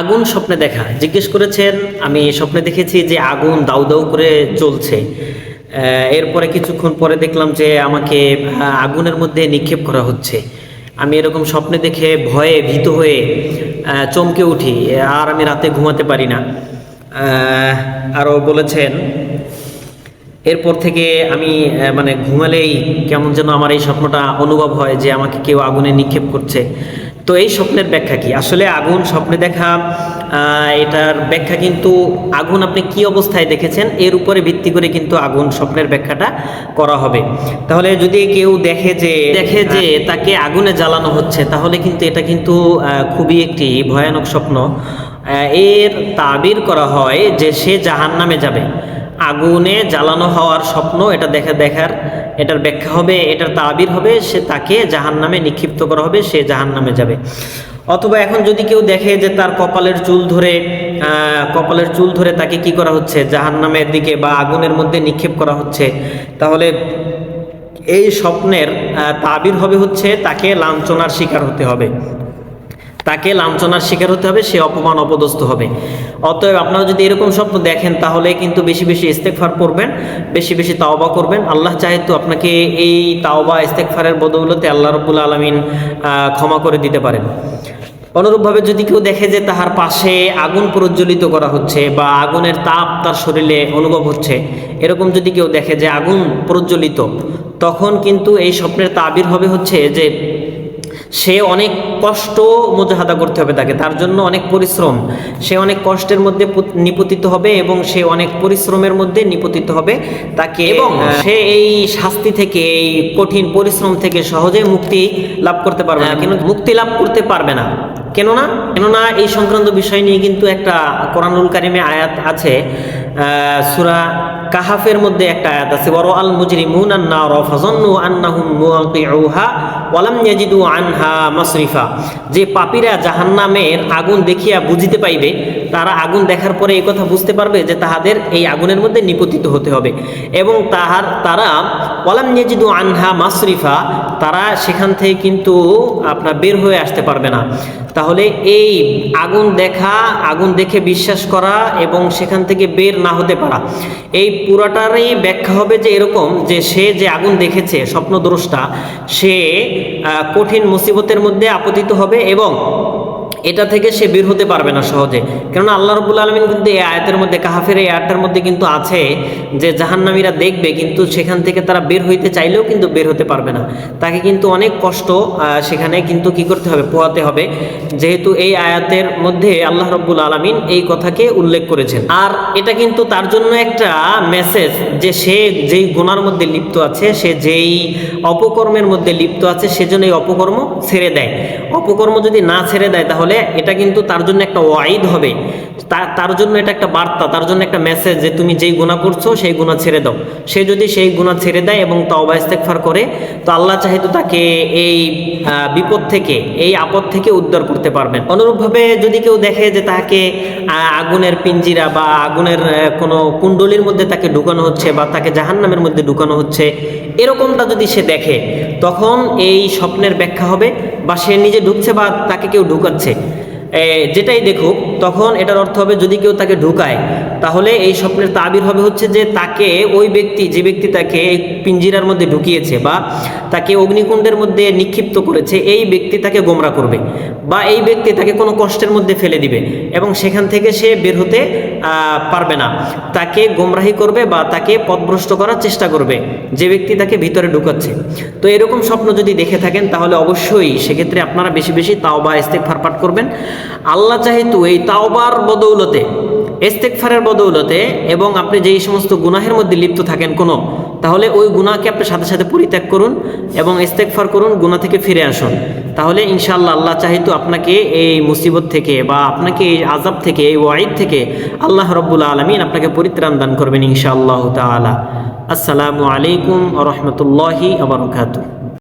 আগুন স্বপ্নে দেখা। জিজ্ঞেস করেছেন আমি স্বপ্নে দেখেছি যে আগুন দাউ দাউ করে আহ, এরপরে কিছুক্ষণ পরে দেখলাম যে আমাকে আগুনের মধ্যে নিক্ষেপ করা হচ্ছে। আমি এরকম স্বপ্নে দেখে ভয়ে ভীত হয়ে চমকে উঠি। আর আমি রাতে ঘুমাতে পারি না। আরও বলেছেন এরপর থেকে আমি মানে ঘুমালেই কেমন যেন আমার এই স্বপ্নটা অনুভব হয় যে আমাকে কেউ আগুনে নিক্ষেপ করছে। তো এই স্বপ্নের ব্যাখ্যা কি? আসলে আগুন স্বপ্নে দেখা এটার ব্যাখ্যা কিন্তু আগুন আপনি কি অবস্থায় দেখেছেন? এর উপরে ভিত্তি করে কিন্তু আগুন স্বপ্নের ব্যাখ্যাটা করা হবে। তাহলে যদি কেউ দেখে যে দেখে যে তাকে আগুনে জ্বালানো হচ্ছে তাহলে কিন্তু এটা কিন্তু খুবই একটি ভয়ানক স্বপ্ন। এর তাবির করা হয় যে সে জাহান্নামে যাবে। আগুনে জ্বালানো হওয়ার স্বপ্ন এটা দেখা দেখার এটার ব্যাখ্যা হবে, এটার তাবির হবে, সে তাকে জাহান নামে নিক্ষিপ্ত করা হবে, সে জাহান নামে যাবে। অথবা এখন যদি কেউ দেখে যে তার কপালের চুল ধরে কপালের চুল ধরে তাকে কি করা হচ্ছে? জাহান নামের দিকে বা আগুনের মধ্যে নিক্ষেপ করা হচ্ছে। তাহলে এই স্বপ্নের তাবির হবে হচ্ছে তাকে লাঞ্ছনার শিকার হতে হবে। তাকে লাঞ্ছনার শিকার হতে হবে, সে অপমান অপদস্থ হবে। অতএব আপনারা যদি এরকম স্বপ্ন দেখেন, তাহলে কিন্তু বেশি বেশি ইস্তেকফার করবেন, বেশি বেশি তাওবা করবেন। আল্লাহ তো আপনাকে এই তাওবা ইস্তেকফারের বদৌলতে আল্লাহ রবুল আলমিন ক্ষমা করে দিতে পারেন। অনুরূপভাবে যদি কেউ দেখে যে তাহার পাশে আগুন প্রজ্বলিত করা হচ্ছে বা আগুনের তাপ তার শরীরে অনুভব হচ্ছে, এরকম যদি কেউ দেখে যে আগুন প্রজ্বলিত, তখন কিন্তু এই স্বপ্নের তাবির হবে হচ্ছে যে সে অনেক কষ্ট মোজাহাদা করতে হবে তাকে তার জন্য অনেক পরিশ্রম। সে অনেক কষ্টের মধ্যে নিপতিত হবে এবং সে অনেক পরিশ্রমের মধ্যে নিপতিত হবে তাকে এবং সে এই শাস্তি থেকে এই কঠিন পরিশ্রম থেকে সহজে মুক্তি লাভ করতে পারবে না। কিন্তু মুক্তি লাভ করতে পারবে না। কেননা কেননা এই সংক্রান্ত বিষয় নিয়ে কিন্তু একটা কোরআনুল কারিমে আয়াত আছে সুরা কাহাফের মধ্যে একটা আয়াত আছে বড় আল মুজরিমুন আন্নার ফাজান্নু আন্নাহুম মুওয়াকিউহা ওয়ালাম ইয়াজিদু আনহা মাসরিফা যে পাপীরা জাহান্নামের আগুন দেখিয়া বুঝিতে পাইবে, তারা আগুন দেখার পরে এই কথা বুঝতে পারবে যে তাহাদের এই আগুনের মধ্যে নিপতিত হতে হবে। এবং তাহার, তারা ওয়ালাম ইয়াজিদু আনহা মাসরিফা তারা সেখান থেকে কিন্তু আপনার বের হয়ে আসতে পারবে না। তাহলে এই আগুন দেখা, আগুন দেখে বিশ্বাস করা এবং সেখান থেকে বের না হতে পারা, এই পুরাটারই ব্যাখ্যা হবে যে এরকম যে সে যে আগুন দেখেছে, স্বপ্নদ্রষ্টা, সে কঠিন মুসিবতের মধ্যে আপতিত হবে এবং এটা থেকে সে বের হতে পারবে না সহজে। কেননা আল্লাহ রবুল আলমিন কিন্তু এই আয়াতের মধ্যে, কাহাফের এই আয়াতটার মধ্যে কিন্তু আছে যে জাহান্নামীরা দেখবে কিন্তু সেখান থেকে তারা বের হইতে চাইলেও কিন্তু বের হতে পারবে না। তাকে কিন্তু অনেক কষ্ট সেখানে কিন্তু কি করতে হবে? পোহাতে হবে। যেহেতু এই আয়াতের মধ্যে আল্লাহ রব্বুল আলমিন এই কথাকে উল্লেখ করেছেন। আর এটা কিন্তু তার জন্য একটা মেসেজ যে সে যেই গুণার মধ্যে লিপ্ত আছে, সে যেই অপকর্মের মধ্যে লিপ্ত আছে, সেজন্য এই অপকর্ম ছেড়ে দেয়। অপকর্ম যদি না ছেড়ে দেয়, তাহলে এটা কিন্তু তার জন্য একটা ওয়াইদ হবে। তার জন্য এটা একটা বার্তা, তার জন্য একটা মেসেজ যে তুমি যেই গুণা করছ সেই গুণা ছেড়ে দাও। সে যদি সেই গুণা ছেড়ে দেয় এবং তওবা ইস্তেগফার করে, তো আল্লাহ চাহিদু তাকে এই বিপদ থেকে, এই আপদ থেকে উদ্ধার করতে পারবেন। অনুরূপভাবে যদি কেউ দেখে যে তাকে আগুনের পিঞ্জিরা বা আগুনের কোনো কুণ্ডলির মধ্যে তাকে ঢুকানো হচ্ছে বা তাকে জাহান্নামের মধ্যে ঢুকানো হচ্ছে, এরকমটা যদি সে দেখে, তখন এই স্বপ্নের ব্যাখ্যা হবে, বা সে নিজে ঢুকছে বা তাকে কেউ ঢুকাচ্ছে। যেটাই দেখুক, তখন এটার অর্থ হবে যদি কেউ তাকে ঢুকায় তাহলে এই স্বপ্নের তাবির হবে হচ্ছে যে তাকে ওই ব্যক্তি, যে ব্যক্তি তাকে পিঞ্জিরার মধ্যে ঢুকিয়েছে বা তাকে অগ্নিকুণ্ডের মধ্যে নিক্ষিপ্ত করেছে, এই ব্যক্তি তাকে গোমরা করবে বা এই ব্যক্তি তাকে কোনো কষ্টের মধ্যে ফেলে দিবে এবং সেখান থেকে সে বের হতে পারবে না। তাকে গোমরাহি করবে বা তাকে পথভ্রষ্ট করার চেষ্টা করবে, যে ব্যক্তি তাকে ভিতরে ঢুকাচ্ছে। তো এরকম স্বপ্ন যদি দেখে থাকেন, তাহলে অবশ্যই সেক্ষেত্রে আপনারা বেশি বেশি তাওবা ইস্তেকফার পাঠ করবেন। আল্লাহ চাহিতু এই তাওবার বদৌলতে ইস্তেকফারের বদৌলতে এবং আপনি যেই সমস্ত গুনাহের মধ্যে লিপ্ত থাকেন কোনো, তাহলে ওই গুনাহকে আপনি সাথে সাথে পরিত্যাগ করুন এবং ইস্তেকফার করুন, গুনাহ থেকে ফিরে আসুন। তাহলে ইনশাআল্লাহ আল্লাহ চাহিতু আপনাকে এই মুসিবত থেকে বা আপনাকে এই আজাব থেকে, এই ওয়াইদ থেকে আল্লাহ রব্বুল আলমিন আপনাকে পরিত্রাণ দান করবেন ইনশাআল্লাহ তাআলা। আসসালামু আলাইকুম রহমতুল্লাহি আবরকাতু